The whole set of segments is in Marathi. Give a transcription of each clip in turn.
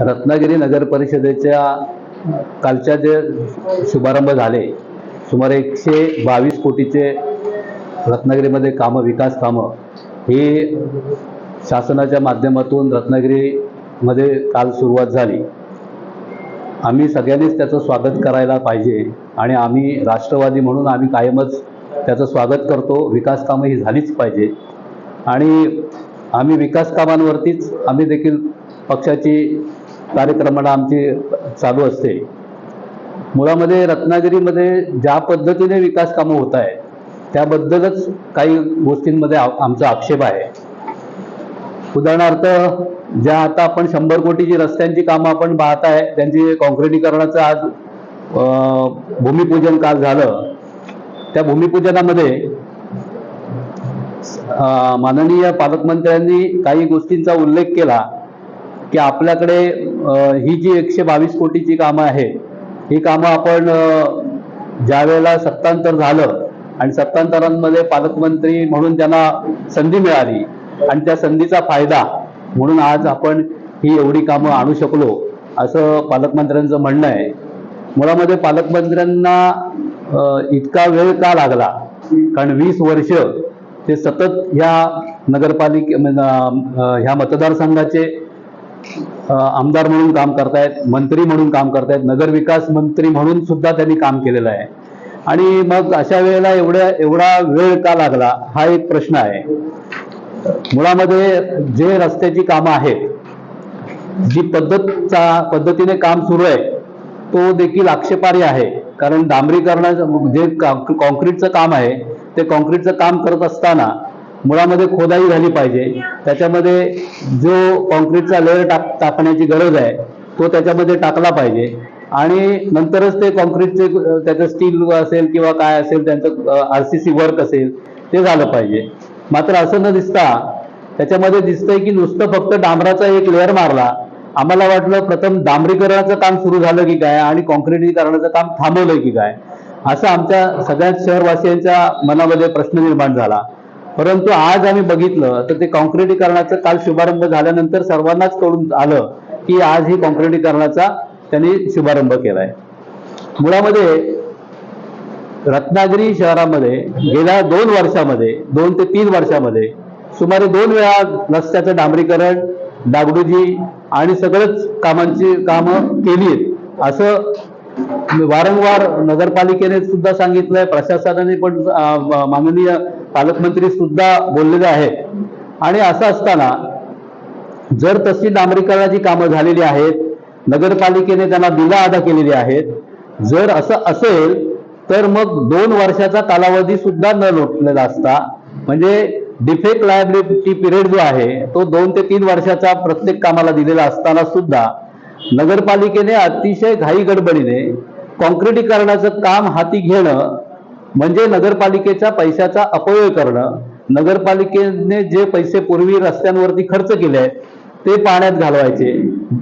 रत्नागिरी नगर परिषदेच्या कालच्या जे शुभारंभ झाले सुमारे एकशे बावीस कोटीचे रत्नागिरीमध्ये कामं विकास कामं ही शासनाच्या माध्यमातून रत्नागिरीमध्ये काल सुरुवात झाली. आम्ही सगळ्यांनीच त्याचं स्वागत करायला पाहिजे आणि आम्ही राष्ट्रवादी म्हणून आम्ही कायमच त्याचं स्वागत करतो. विकास कामं ही झालीच पाहिजे. आणि आम्ही विकास कामांवरतीच आम्ही देखील पक्षाची कार्यक्रमाला आमची चालू असते. मुळामध्ये रत्नागिरीमध्ये ज्या पद्धतीने विकास कामं होत आहेत त्याबद्दलच काही गोष्टींमध्ये आमचा आक्षेप आहे. उदाहरणार्थ ज्या आता आपण शंभर कोटीची रस्त्यांची कामं आपण पाहत आहे त्यांची कॉन्क्रिटीकरणाचं आज भूमिपूजन काल झालं. त्या भूमिपूजनामध्ये माननीय पालकमंत्र्यांनी काही गोष्टींचा उल्लेख केला. की आपल्याकडे ही जी एकशे बावीस कोटीची कामं आहे ही कामं आपण ज्या वेळेला सत्तांतर झालं आणि सत्तांतरांमध्ये पालकमंत्री म्हणून त्यांना संधी मिळाली आणि त्या संधीचा फायदा म्हणून आज आपण ही एवढी कामं आणू शकलो असं पालकमंत्र्यांचं म्हणणं आहे. मुळामध्ये पालकमंत्र्यांना इतका वेळ का लागला? कारण वीस वर्ष ते सतत ह्या नगरपालिके ह्या मतदारसंघाचे आमदार म्हणून काम करतायत मंत्री म्हणून काम करतायत नगरविकास मंत्री म्हणून सुद्धा त्यांनी काम केलेलं आहे. आणि मग अशा वेळेला एवढ्या एवढा वेळ का लागला हा एक प्रश्न आहे. मुळामध्ये जे रस्त्याची कामं आहेत जी पद्धतचा पद्धतीने काम सुरू आहे तो देखील आक्षेपार्ह आहे. कारण डांबरीकरणाचं जे कॉन्क्रीटचं काम आहे ते कॉन्क्रीटचं काम करत असताना मुळामध्ये खोदाई झाली पाहिजे. त्याच्यामध्ये जो कॉन्क्रीटचा लेअर टाक टाकण्याची गरज आहे तो त्याच्यामध्ये टाकला पाहिजे. आणि नंतरच ते कॉन्क्रीटचे त्याचं स्टील असेल किंवा काय असेल त्यांचं आर सी सी वर्क असेल ते झालं पाहिजे. मात्र असं न दिसता त्याच्यामध्ये दिसतंय की नुसतं फक्त डांबराचा एक लेअर मारला. आम्हाला वाटलं प्रथम डांबरीकरणाचं काम सुरू झालं की काय आणि कॉन्क्रिटीकरणाचं काम थांबवलं की काय? असं आमच्या सगळ्याच शहरवासियांच्या मनामध्ये प्रश्न निर्माण झाला. परंतु आज आम्ही बघितलं तर ते काँक्रिटीकरणाचं काल शुभारंभ झाल्यानंतर सर्वांनाच कळून आलं की आज ही काँक्रिटीकरणाचा त्यांनी शुभारंभ केलाय. मुळामध्ये रत्नागिरी शहरामध्ये गेल्या दोन वर्षामध्ये दोन ते तीन वर्षामध्ये सुमारे दोन वेळा रस्त्याचं डांबरीकरण डागडुजी आणि सगळंच कामांची कामं केली आहेत. असं वारंवार नगरपालिकेने सुद्धा सांगितलंय प्रशासनाने पण माननीय पालकमंत्री सुद्धा बोललेले आहेत. आणि असं असताना जर तशी डांबरीकरणाची कामं झालेली आहेत नगरपालिकेने त्यांना बिला अदा केलेली आहेत जर असं असेल तर मग दोन वर्षाचा कालावधी सुद्धा न लोटलेला असता म्हणजे डिफेक्ट लायबिलिटी पिरियड जो आहे तो दोन ते तीन वर्षाचा प्रत्येक कामाला दिलेला असताना सुद्धा नगरपालिकेने अतिशय घाई गडबडीने कॉन्क्रिटीकरणाचं काम हाती घेणं म्हणजे नगरपालिकेच्या पैशाचा अपव्यय करणं नगरपालिकेने जे पैसे पूर्वी रस्त्यांवरती खर्च केले आहेत ते पाण्यात घालवायचे.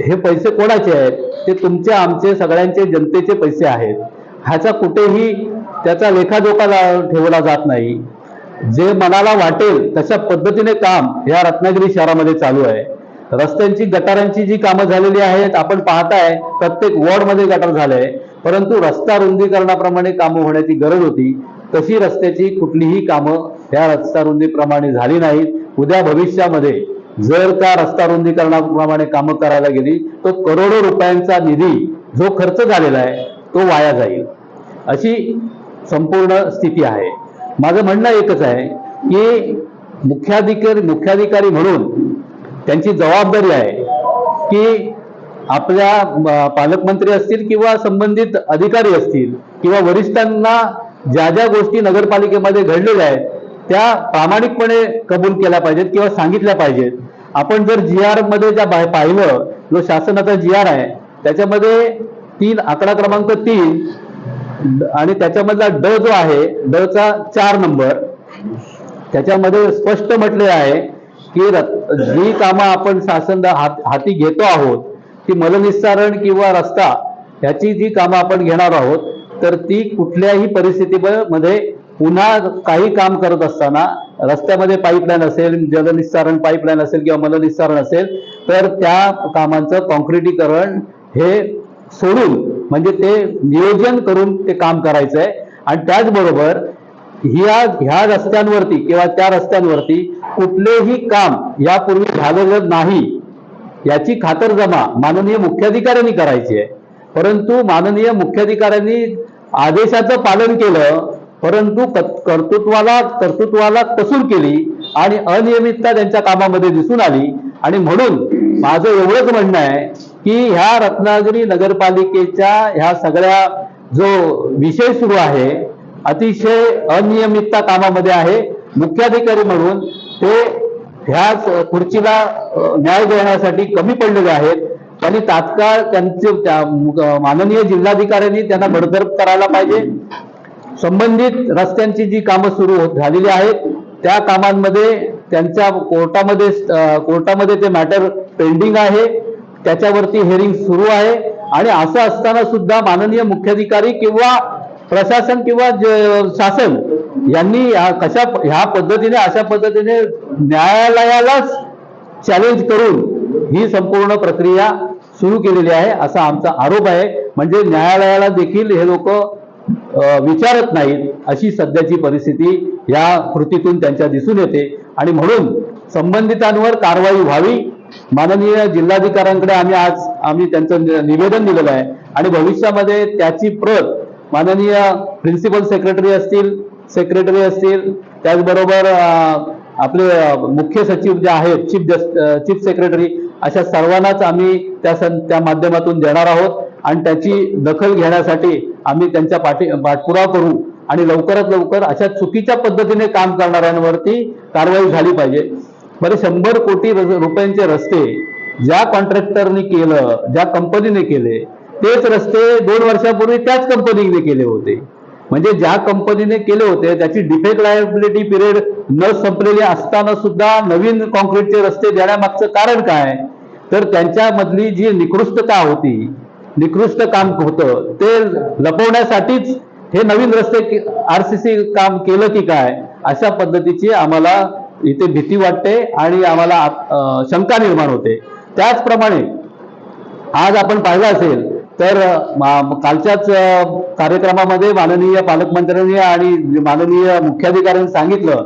हे पैसे कोणाचे आहेत? ते तुमचे आमचे सगळ्यांचे जनतेचे पैसे आहेत. ह्याचा कुठेही त्याचा लेखाजोखा ठेवला जात नाही. जे मनाला वाटेल तशा पद्धतीने काम या रत्नागिरी शहरामध्ये चालू आहे. रस्त्यांची गटारांची जी कामं झालेली आहेत आपण पाहताय प्रत्येक वॉर्डमध्ये गटार झालंय परंतु रस्ता रुंदीकरणाप्रमाणे कामं होण्याची गरज होती तशी रस्त्याची कुठलीही कामं ह्या रस्ता रुंदीप्रमाणे झाली नाहीत. उद्या भविष्यामध्ये जर का रस्ता रुंदीकरणाप्रमाणे कामं करायला गेली तो करोडो रुपयांचा निधी जो खर्च झालेला आहे तो वाया जाईल. अशी संपूर्ण स्थिती आहे. माझं म्हणणं एकच आहे की मुख्याधिकारी मुख्याधिकारी म्हणून त्यांची जबाबदारी आहे की आपल्या पालकमंत्री असतील किंवा संबंधित अधिकारी असतील किंवा वरिष्ठांना ज्या ज्या गोष्टी नगरपालिकेमध्ये घडलेल्या आहेत त्या प्रामाणिकपणे कबूल केल्या पाहिजेत किंवा सांगितल्या पाहिजेत. आपण जर जी आरमध्ये ज्या पाहिलं जो शासनाचा जी आर आहे त्याच्यामध्ये तीन आकडा क्रमांक तीन आणि त्याच्यामधला ड जो आहे डचा चार नंबर. त्याच्यामध्ये स्पष्ट म्हटले आहे की जी कामं आपण शासन हाती घेतो आहोत ती मलनिस्सारण किंवा रस्ता ह्याची जी कामं आपण घेणार आहोत तर ती कुठल्याही परिस्थितीमध्ये पुन्हा काही काम करत असताना रस्त्यामध्ये पाईपलाईन असेल जलनिस्सारण पाईपलाईन असेल किंवा मलनिस्सारण असेल तर त्या कामांचं कॉन्क्रिटीकरण हे सोडून म्हणजे ते नियोजन करून ते काम करायचं आहे आणि त्याचबरोबर ह्या ह्या रस्त्यांवरती किंवा त्या रस्त्यांवरती कुठलेही काम यापूर्वी झालेलं नाही. याची खातरजमा माननीय मुख्याधिकाऱ्यांनी करायची आहे. परंतु माननीय मुख्याधिकाऱ्यांनी आदेशाचं पालन केलं परंतु कर्तृत्वाला कर्तृत्वाला कसूर केली आणि अनियमितता त्यांच्या कामामध्ये दिसून आली. आणि म्हणून माझं एवढंच म्हणणं आहे की ह्या रत्नागिरी नगरपालिकेच्या ह्या सगळ्या जो विषय सुरू आहे अतिशय अनियमितता कामामध्ये आहे. मुख्याधिकारी म्हणून ते ह्या खुर्चीला न्याय देण्यासाठी कमी पडलेले आहेत. आणि तात्काळ त्यांचे त्या माननीय जिल्हाधिकाऱ्यांनी त्यांना बडतर्फ करायला पाहिजे. संबंधित रस्त्यांची जी कामं सुरू होत झालेली आहेत त्या कामांमध्ये त्यांच्या कोर्टामध्ये कोर्टामध्ये ते मॅटर पेंडिंग आहे. त्याच्यावरती हेरिंग सुरू आहे. आणि असं असताना सुद्धा माननीय मुख्याधिकारी किंवा प्रशासन किंवा ज- शासन यांनी या- कशा ह्या पद्धतीने अशा पद्धतीने न्यायालयालाच चॅलेंज करून ही संपूर्ण प्रक्रिया सुरू केलेली आहे असा आमचा आरोप आहे. म्हणजे न्यायालयाला देखील हे लोक विचारत नाहीत अशी सध्याची परिस्थिती या कृतीतून त्यांच्या दिसून येते. आणि म्हणून संबंधितांवर कारवाई व्हावी. माननीय जिल्हाधिकाऱ्यांकडे आम्ही आज आम्ही त्यांचं नि- निवेदन दिलेलं आहे. आणि भविष्यामध्ये त्याची प्रत माननीय प्रिन्सिपल सेक्रेटरी असतील सेक्रेटरी असतील त्याचबरोबर आपले मुख्य सचिव जे आहेत चीफ जस्ट चीफ सेक्रेटरी अशा सर्वांनाच आम्ही त्या सं त्या माध्यमातून देणार आहोत. आणि त्याची दखल घेण्यासाठी आम्ही त्यांच्या पाठी पाठपुरावा करू आणि लवकरात लवकर अशा चुकीच्या पद्धतीने काम करणाऱ्यांवरती कारवाई झाली पाहिजे. बरे शंभर कोटी रुपयांचे रस्ते ज्या कॉन्ट्रॅक्टरने केलं ज्या कंपनीने केले तेच रस्ते दोन वर्षापूर्वी त्याच कंपनीने केले होते. म्हणजे ज्या कंपनीने केले होते त्याची डिफेक्ट लायबिलिटी पिरियड न संपलेली असताना सुद्धा नवीन कॉन्क्रीटचे रस्ते देण्यामागचं कारण काय? तर त्यांच्यामधली जी निकृष्टता होती निकृष्ट काम होतं ते लपवण्यासाठीच हे नवीन रस्ते आर सी सी काम केलं की काय? अशा पद्धतीची आम्हाला इथे भीती वाटते आणि आम्हाला शंका निर्माण होते. त्याचप्रमाणे आज आपण पाहिलं असेल तर मा- कालच्याच कार्यक्रमामध्ये माननीय पालकमंत्र्यांनी आणि माननीय मुख्याधिकाऱ्यांनी सांगितलं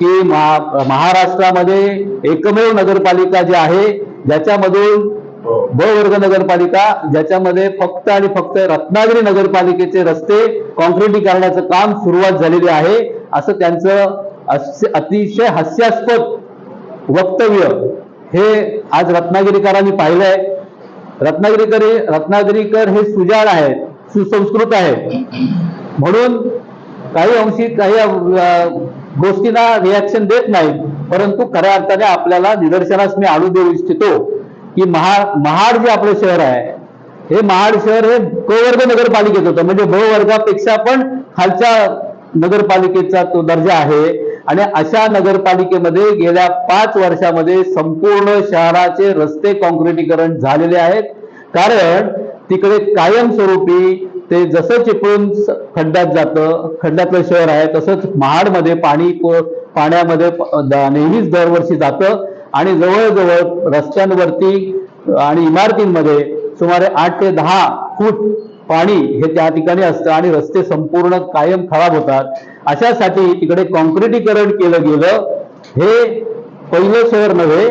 की महा- महाराष्ट्रामध्ये एकमेव नगरपालिका जी आहे ज्याच्यामधून ब वर्ग नगरपालिका ज्याच्यामध्ये फक्त आणि फक्त रत्नागिरी नगरपालिकेचे रस्ते कॉन्क्रिटीकरणाचं काम सुरुवात झालेली आहे असं त्यांचं अतिशय हास्यास्पद वक्तव्य हे आज रत्नागिरीकरांनी पाहिलंय. रत्नागिरीकर हे रत्नागिरीकर हे सुजाण आहेत सुसंस्कृत आहेत. म्हणून काही अंशी काही गोष्टींना रिॲक्शन देत नाही परंतु खऱ्या अर्थाने आपल्याला निदर्शनास मी आणू देऊ इच्छितो की महा महाड जे आपलं शहर आहे हे महाड शहर हे क नगरपालिकेत होतं. म्हणजे ब पण खालच्या नगरपालिकेचा तो दर्जा आहे. आणि अशा नगरपालिकेमध्ये गेल्या पाच वर्षामध्ये संपूर्ण शहराचे रस्ते कॉन्क्रिटीकरण झालेले आहेत. कारण तिकडे कायमस्वरूपी ते जसं चिपळून खड्ड्यात जातं खड्ड्यातलं शहर आहे तसंच महाडमध्ये पाणी पाण्यामध्ये नेहमीच दरवर्षी जातं. आणि जवळजवळ रस्त्यांवरती आणि इमारतींमध्ये सुमारे आठ ते दहा फूट पाणी हे त्या ठिकाणी असतं आणि रस्ते संपूर्ण कायम खराब होतात. अशासाठी तिकडे कॉन्क्रिटीकरण केलं गेलं. हे पहिलं शहर नव्हे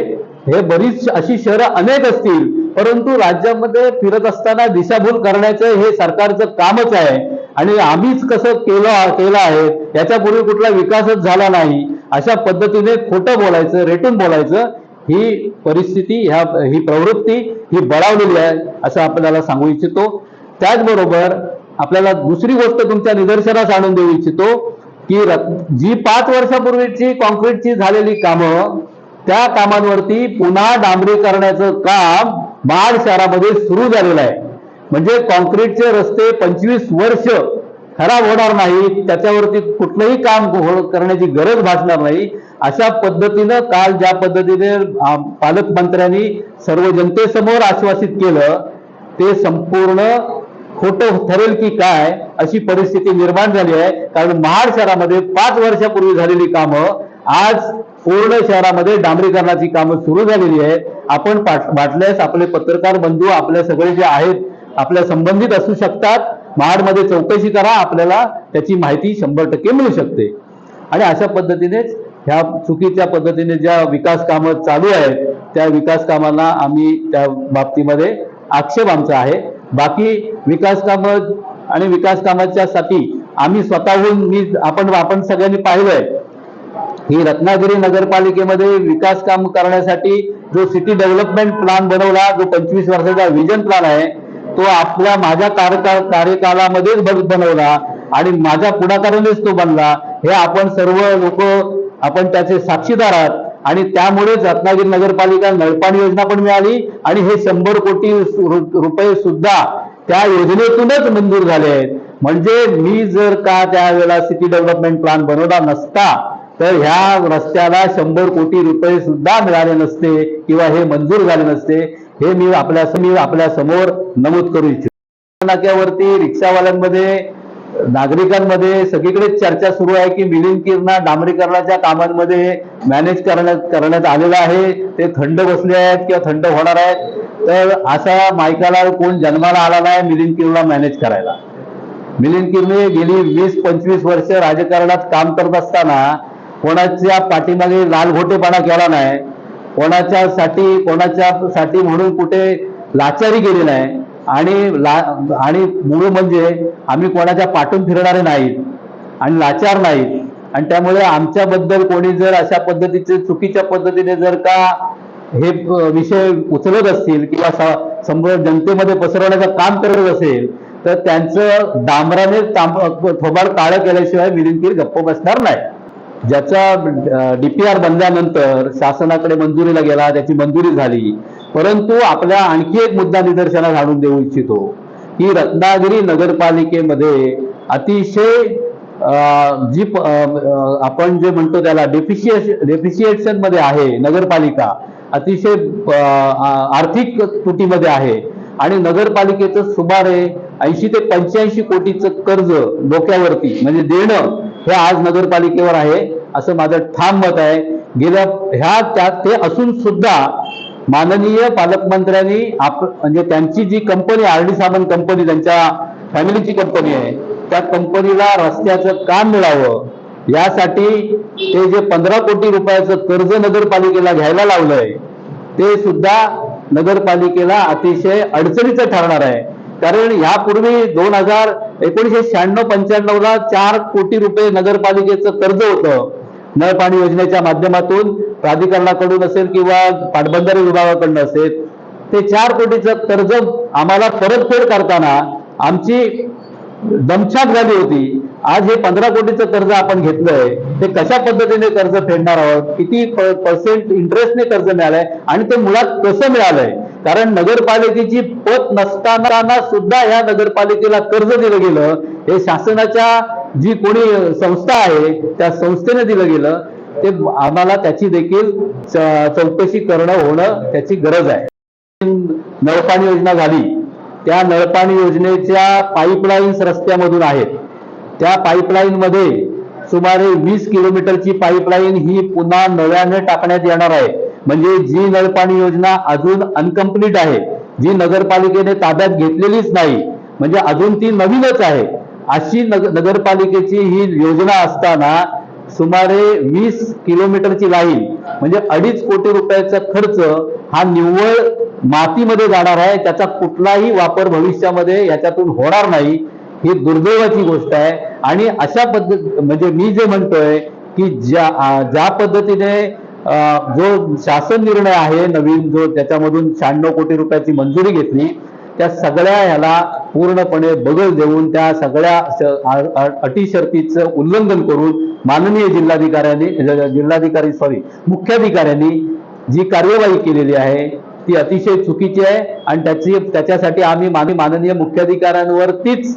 हे बरीच अशी शहरं अनेक असतील परंतु राज्यामध्ये फिरत असताना दिशाभूल करण्याचं हे सरकारचं कामच आहे. आणि आम्हीच कसं केलं केलं आहे याच्यापूर्वी कुठला विकासच झाला नाही. अशा पद्धतीने खोटं बोलायचं रेटून बोलायचं ही परिस्थिती ह्या ही प्रवृत्ती ही बळावलेली आहे असं आपल्याला सांगू इच्छितो. त्याचबरोबर आपल्याला दुसरी गोष्ट तुमच्या निदर्शनास आणून देऊ इच्छितो की जी पाच वर्षापूर्वीची कॉन्क्रीटची झालेली कामं त्या कामांवरती पुन्हा डांबरी करण्याचं काम महाड शहरामध्ये सुरू झालेलं आहे. म्हणजे कॉन्क्रीटचे रस्ते पंचवीस वर्ष खराब होणार नाही त्याच्यावरती कुठलंही काम करण्याची गरज भासणार नाही. अशा पद्धतीनं काल ज्या पद्धतीने पालकमंत्र्यांनी सर्व जनतेसमोर आश्वासित केलं ते संपूर्ण खोटं ठरेल की काय अशी परिस्थिती निर्माण झाली आहे. कारण महाड शहरामध्ये पाच वर्षापूर्वी झालेली कामं आज पूर्ण शहरामध्ये डांबरीकरणाची कामं सुरू झालेली आहेत. आपण वाटल्यास आपले पत्रकार बंधू आपले सगळे जे आहेत आपल्या संबंधित असू शकतात. महाडमध्ये चौकशी करा आपल्याला त्याची माहिती शंभर टक्के मिळू शकते. आणि अशा पद्धतीनेच ह्या चुकीच्या पद्धतीने ज्या विकास कामं चालू आहेत त्या विकास कामांना आम्ही त्या बाबतीमध्ये आक्षेप आमचा आहे. बाकी विकास कामं आणि विकास कामाच्या साठी आम्ही स्वतःहून मी आपण आपण सगळ्यांनी पाहिलंय. ही रत्नागिरी नगरपालिकेमध्ये विकास काम करण्यासाठी जो सिटी डेव्हलपमेंट प्लॅन बनवला जो पंचवीस वर्षाचा विजन प्लॅन आहे तो आपल्या माझ्या कार्यकाळ कार्यकालामध्येच बनवला आणि माझ्या पुढाकारानेच तो बनला. हे आपण सर्व लोक आपण त्याचे साक्षीदार आहात. आणि त्यामुळेच रत्नागिरी नगरपालिका नळपाणी योजना पण मिळाली आणि हे शंभर कोटी रुपये सुद्धा त्या योजनेतूनच मंजूर झाले आहेत. म्हणजे मी जर का त्यावेळेला सिटी डेव्हलपमेंट प्लॅन बनवला नसता तर ह्या रस्त्याला शंभर कोटी रुपये सुद्धा मिळाले नसते किंवा हे मंजूर झाले नसते हे मी आपल्या मी आपल्यासमोर नमूद करू इच्छितो. नाक्यावरती रिक्षावाल्यांमध्ये नागरिकांमध्ये सगळीकडे चर्चा सुरू आहे की मिलिंद किरणा डांबरीकरणाच्या कामांमध्ये मॅनेज करण्यात करण्यात आलेलं आहे. ते थंड बसले आहेत किंवा थंड होणार आहेत. तर असा मायकाला कोण जन्माला आला नाही मिलिंद किरणा मॅनेज करायला. मिलिंद किरणे गेली वीस पंचवीस वर्ष राजकारणात काम करत असताना कोणाच्या पाठीमागे लालघोटेपणा केला नाही. कोणाच्यासाठी कोणाच्या साठी म्हणून कुठे लाचारी केली नाही. आणि ला आणि मूळ म्हणजे आम्ही कोणाच्या पाठून फिरणारे नाहीत आणि लाचार नाहीत. आणि त्यामुळे आमच्याबद्दल कोणी जर अशा पद्धतीचे चुकीच्या पद्धतीने जर का हे विषय उचलत असतील किंवा समोर जनतेमध्ये पसरवण्याचं काम करत असेल तर त्यांचं डांबराने तांब थोबाड काळं केल्याशिवाय मिलिंदकीर गप्प बसणार नाही. ज्याचा डीपीआर बनल्यानंतर शासनाकडे मंजुरीला गेला त्याची मंजुरी झाली परंतु आपल्या आणखी एक मुद्दा निदर्शनास आणून देऊ इच्छितो की रत्नागिरी नगरपालिकेमध्ये अतिशय जी आपण जे म्हणतो त्याला डेफिशिएशन डेफिशिएशनमध्ये आहे नगरपालिका अतिशय आर्थिक तुटीमध्ये आहे. आणि नगरपालिकेचं सुमारे ऐंशी ते पंच्याऐंशी कोटीचं कर्ज डोक्यावरती म्हणजे देणं हे आज नगरपालिकेवर आहे असं माझं ठाम मत आहे. गेल्या ह्या त्या ते असून सुद्धा माननीय पालकमंत्र्यांनी आप म्हणजे त्यांची जी company R D Samant company त्यांच्या फॅमिलीची कंपनी आहे त्या कंपनीला रस्त्याचं काम मिळावं? यासाठी ते जे पंधरा कोटी रुपयाचं कर्ज नगरपालिकेला घ्यायला लावलंय ते सुद्धा नगरपालिकेला अतिशय अडचणीचं ठरणार आहे. कारण यापूर्वी दोन हजार एकोणीशे शहाण्णव पंच्याण्णवला चार कोटी रुपये नगरपालिकेचं कर्ज होतं. नळ पाणी योजनेच्या माध्यमातून प्राधिकरणाकडून असेल किंवा पाटबंधारे विभागाकडून असेल ते चार कोटीचं कर्ज आम्हाला परतफेड करताना आमची दमछाक झाली होती. आज हे पंधरा कोटीचं कर्ज आपण घेतलंय ते कशा पद्धतीने कर्ज फेडणार आहोत? किती पर्सेंट इंटरेस्टने कर्ज मिळालंय? आणि ते मुळात कसं मिळालंय? कारण नगरपालिकेची पत नसताना सुद्धा या नगरपालिकेला कर्ज दिलं गेलं. हे शासनाच्या जी कोणी संस्था आहे त्या संस्थेने दिलं गेलं. ते आम्हाला त्याची देखील चौकशी करणं होणं त्याची गरज आहे. नळपाणी योजना झाली. त्या नळपाणी योजनेच्या पाईपलाईन्स रस्त्यामधून आहेत. त्या पाईपलाईन मध्ये सुमारे वीस किलोमीटरची पाईपलाईन ही पुन्हा नव्याने टाकण्यात येणार आहे. म्हणजे जी नळपाणी योजना अजून अनकम्प्लीट आहे जी नगरपालिकेने ताब्यात घेतलेलीच नाही म्हणजे अजून ती नवीनच आहे. अशी नग नगरपालिकेची ही योजना असताना सुमारे वीस किलोमीटरची लाईन म्हणजे अडीच कोटी रुपयाचा खर्च हा निव्वळ मातीमध्ये जाणार आहे त्याचा कुठलाही वापर भविष्यामध्ये याच्यातून होणार नाही ही दुर्दैवाची गोष्ट आहे. आणि अशा पद्धत म्हणजे मी जे म्हणतोय की ज्या ज्या पद्धतीने जो शासन निर्णय आहे नवीन जो त्याच्यामधून शहाण्णव कोटी रुपयाची मंजुरी घेतली त्या सगळ्या ह्याला पूर्णपणे बगल देऊन त्या सगळ्या श- अटी शर्तीचं उल्लंघन करून माननीय जिल्हाधिकाऱ्यांनी जिल्हाधिकारी सॉरी मुख्याधिकाऱ्यांनी जी कार्यवाही केलेली आहे ती अतिशय चुकीची आहे आणि त्याची त्याच्यासाठी आम्ही माननीय माननीय मुख्याधिकाऱ्यांवरतीच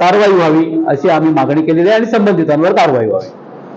कारवाई व्हावी अशी आम्ही मागणी केलेली आहे आणि संबंधितांवर कारवाई व्हावी.